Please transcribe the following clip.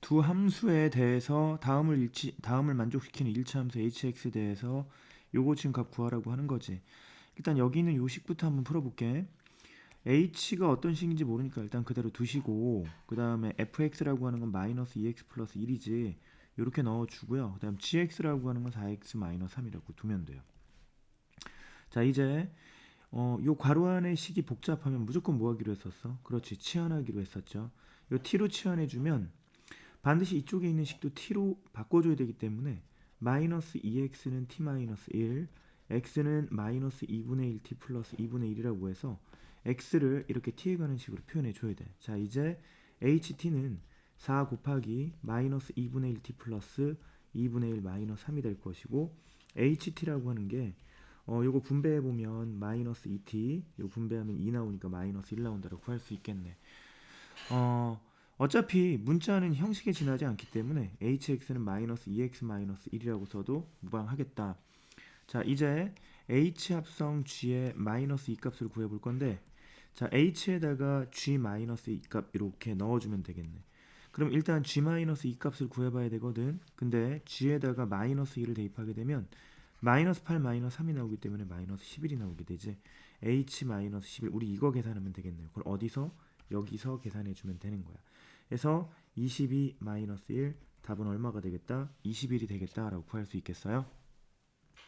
두 함수에 대해서 다음을 일치 다음을 만족시키는 일치 함수 hx에 대해서 요거 지금 값 구하라고 하는 거지. 일단 여기 있는 요 식부터 한번 풀어볼게. h가 어떤 식인지 모르니까 일단 그대로 두시고 그 다음에 fx라고 하는 건 마이너스 2x 플러스 1이지 이렇게 넣어주고요. 그 다음 gx라고 하는 건 4x 마이너스 3이라고 두면 돼요. 자 이제 어, 요 괄호 안의 식이 복잡하면 무조건 뭐 하기로 했었어? 그렇지 치환하기로 했었죠. 요 t로 치환해주면 반드시 이쪽에 있는 식도 t로 바꿔줘야 되기 때문에 마이너스 2x는 t 마이너스 1 x는 마이너스 2분의 1 t 플러스 2분의 1이라고 해서 x를 이렇게 t에 가는 식으로 표현해 줘야 돼. 자 이제 ht는 4 곱하기 마이너스 2분의 1 t 플러스 2분의 1 마이너스 3이 될 것이고 ht라고 하는 게 어, 요거 분배해 보면 마이너스 2t, 요 분배하면 2 나오니까 마이너스 1 나온다고 구할 수 있겠네. 어, 어차피 문자는 형식에 지나지 않기 때문에 hx는 마이너스 2x 마이너스 1이라고 써도 무방하겠다. 자, 이제 h 합성 g의 마이너스 2 값을 구해 볼 건데 자, h에다가 g 마이너스 2 값 이렇게 넣어 주면 되겠네. 그럼 일단 g 마이너스 2 값을 구해 봐야 되거든. 근데 g에다가 마이너스 2를 대입하게 되면 마이너스 8 마이너스 3이 나오기 때문에 마이너스 11이 나오게 되지. h 마이너스 11 우리 이거 계산하면 되겠네요. 그걸 어디서 여기서 계산해 주면 되는 거야. 그래서 22 마이너스 1 답은 얼마가 되겠다? 21이 되겠다라고 구할 수 있겠어요?